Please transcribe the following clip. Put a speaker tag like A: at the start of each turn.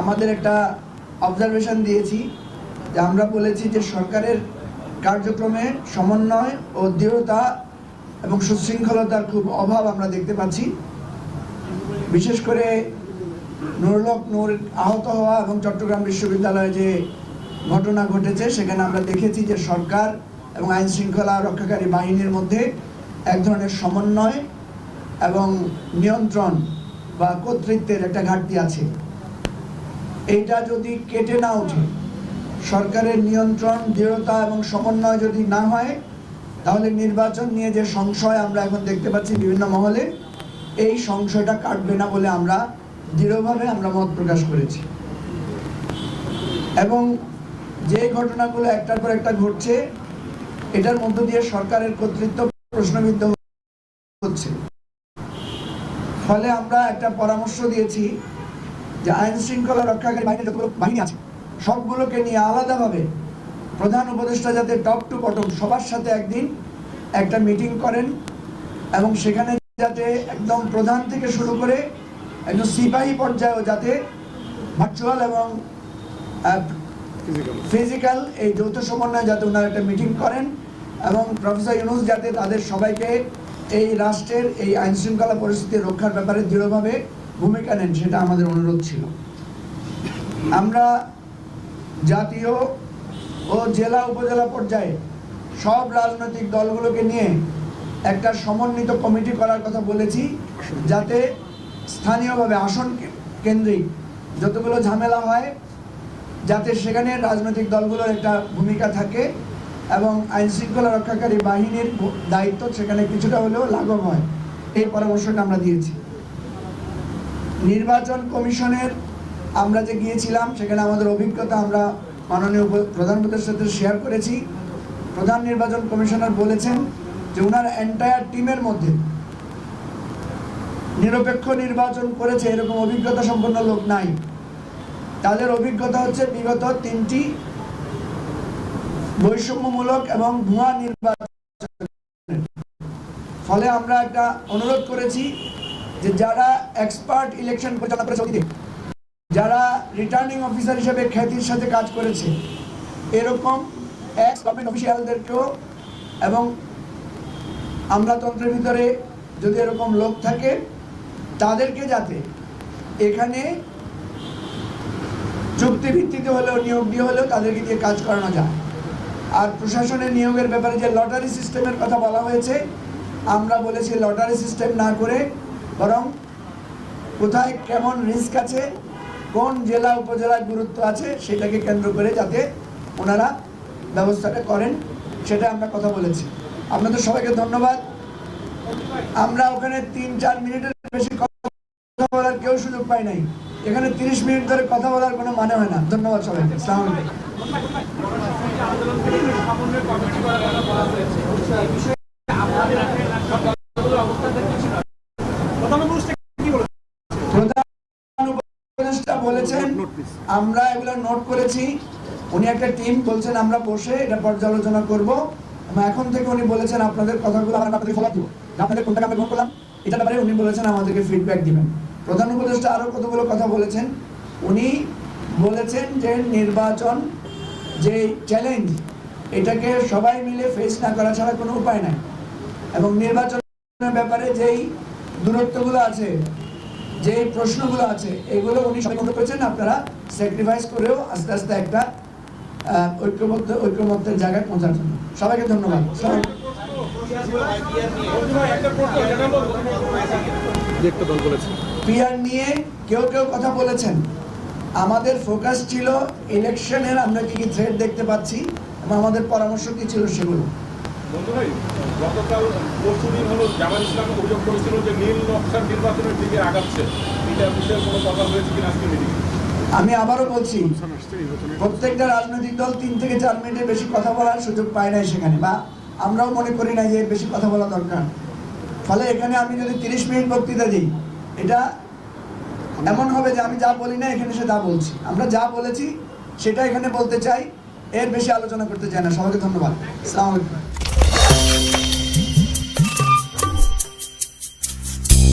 A: আমাদের একটা অবজারভেশন দিয়েছি যে আমরা বলেছি যে সরকারের কার্যক্রমে সমন্বয় ও দৃঢ়তা এবং সুশৃঙ্খলতার খুব অভাব আমরা দেখতে পাচ্ছি। বিশেষ করে নুরুলক নূর আহত হওয়া এবং চট্টগ্রাম বিশ্ববিদ্যালয়ে যে ঘটনা ঘটেছে, সেখানে আমরা দেখেছি যে সরকার এবং আইন শৃঙ্খলা রক্ষাকারী বাহিনীর মধ্যে এক ধরনের সমন্বয় এবং নিয়ন্ত্রণ বা কর্তৃত্বের একটা ঘাটতি আছে। এইটা যদি কেটে না ওঠে, সরকারের নিয়ন্ত্রণ, দৃঢ়তা এবং সমন্বয় যদি না হয়, তাহলে নির্বাচন নিয়ে যে সংশয় আমরা এখন দেখতে পাচ্ছি বিভিন্ন মহলে, এই সংশয়টা কাটবে না বলে আমরা দৃঢ়ভাবে আমরা মত প্রকাশ করেছি। এবং যে ঘটনাগুলো একটার পর একটা ঘটছে, এটার মধ্য দিয়ে সরকারের কর্তৃত্ব প্রশ্নবিদ্ধ হচ্ছে। ফলে আমরা একটা পরামর্শ দিয়েছি যে আইন শৃঙ্খলা রক্ষাকারী বাহিনী যতগুলো বাহিনী আছে সবগুলোকে নিয়ে আলাদাভাবে প্রধান উপদেষ্টা যাতে টপ টু বটম সবার সাথে একদিন একটা মিটিং করেন এবং সেখানে যাতে একদম প্রধান থেকে শুরু করে একদম সিপাহী পর্যায়েও যাতে ভার্চুয়াল এবং ফিজিক্যাল এই যৌথ সমন্বয়ে যাতে ওনারা একটা মিটিং করেন এবং প্রফেসর ইউনুস যাতে তাদের সবাইকে এই রাষ্ট্রের এই আইন শৃঙ্খলা পরিস্থিতি রক্ষার ব্যাপারে দৃঢ়ভাবে ভূমিকা নেন সেটা আমাদের অনুরোধ ছিল। আমরা জাতীয় ও জেলা উপজেলা পর্যায়ে সব রাজনৈতিক দলগুলোকে নিয়ে একটা সমন্বিত কমিটি করার কথা বলেছি, যাতে স্থানীয়ভাবে আসন কেন্দ্রিক যতগুলো ঝামেলা হয়, যাতে সেখানে রাজনৈতিক দলগুলোর একটা ভূমিকা থাকে এবং আইন শৃঙ্খলা রক্ষাকারী বাহিনীর দায়িত্ব সেখানে কিছুটা হলেও লাঘব হয়। এই পরামর্শটা আমরা দিয়েছি। নির্বাচন কমিশনের আমরা যে গিয়েছিলাম, সেখানে আমাদের অভিজ্ঞতা আমরা মাননীয় প্রধান সাথে শেয়ার করেছি। প্রধান নির্বাচন কমিশনার বলেছেন যে ওনার এন্টায়ার টিমের মধ্যে নিরপেক্ষ নির্বাচন করেছে, এরকম অভিজ্ঞতা সম্পন্ন লোক নাই। তাদের অভিজ্ঞতা হচ্ছে বিগত তিনটি বৈষম্যমূলক এবং ভুয়া নির্বাচন ফলে আমরা একটা অনুরোধ করেছি যে যারা এক্সপার্ট ইলেকশন পরিচালনা করেছে অতীতে যারা রিটার্নিং অফিসার হিসেবে খ্যাতির সাথে কাজ করেছে, এরকম এক্স গভর্নমেন্ট অফিসিয়ালদেরকেও এবং আমলাতন্ত্রের ভিতরে যদি এরকম লোক থাকে, তাদেরকে যাতে এখানে চুক্তি ভিত্তিতে হলেও, নিয়োগ দিয়ে হলেও তাদেরকে দিয়ে কাজ করানো যায়। আর প্রশাসনের নিয়োগের ব্যাপারে যে লটারি সিস্টেমের কথা বলা হয়েছে, আমরা বলেছি লটারি সিস্টেম না করে বরং কোথায় কেমন রিস্ক আছে, কোন জেলা উপজেলার গুরুত্ব আছে, সেটাকে কেন্দ্র করে যাতে ওনারা ব্যবস্থাটা করেন, সেটা আমরা কথা বলেছি। আপনাদের সবাইকে ধন্যবাদ। আমরা ওখানে তিন চার মিনিটের বেশি কথা বলার কেউ সুযোগ পাই নাই। এখানে তিরিশ মিনিট ধরে কথা বলার কোনো মানে হয় না। ধন্যবাদ সবাইকে। আসসালামু আলাইকুম প্রধান উপদেষ্টা বলেছেন আমরা এগুলো নোট করেছি। উনি একটা টিম বলছেন আমরা বসে এটা পর্যালোচনা করব। এখন থেকে উনি বলেছেন আপনাদের কথাগুলো আমরা আপনাদের ফলো দিব আপনাদের কোনটাকে আমরা গ্রহণ করলাম এটা ব্যাপারে উনি বলেছেন আমাদেরকে ফিডব্যাক দিবেন। প্রধান উপদেষ্টা আরও কতগুলো কথা বলেছেন? উনি বলেছেন যে নির্বাচন যে চ্যালেঞ্জ এটাকে সবাই মিলে ফেস না করা ছাড়া কোনো উপায় নাই। এবং নির্বাচনের ব্যাপারে যেই দূরত্বগুলো আছে যে প্রশ্নগুলো আছে, এগুলো উনি মনে করেছেন আপনারা স্যাক্রিফাইস করেও আস্তে আস্তে একটা ঐক্যবদ্ধ ঐক্যমত্যের জায়গায় পৌঁছার জন্য। সবাইকে ধন্যবাদ। পিআর নিয়ে কেউ কেউ কথা বলেছেন। আমাদের ফোকাস ছিল ইলেকশনের আমরা কি কি থ্রেড দেখতে পাচ্ছি এবং আমাদের পরামর্শ কি ছিল সেগুলো।
B: বন্ধু ভাই গতকাল পরশুদিন হলো জামাল ইসলাম অভিযোগ করেছিল যে নীল নকশার নির্বাচনের দিকে আগাচ্ছে। এটা বিষয়ে কোনো কথা হয়েছে কিনা আজকে মিটিং
A: আমি আবারও বলছি প্রত্যেকটা রাজনৈতিক দল তিন থেকে চার মিনিটের বেশি কথা বলার সুযোগ পায় নাই সেখানে বা আমরাও মনে করি না যে এর বেশি কথা বলা দরকার। ফলে এখানে আমি যদি তিরিশ মিনিট বক্তৃতা দিই এটা এমন হবে যে আমি যা বলি না এখানে সে তা বলছি। আমরা যা বলেছি সেটা এখানে বলতে চাই এর বেশি আলোচনা করতে চাই না। সবাইকে ধন্যবাদ। আসসালামু আলাইকুম।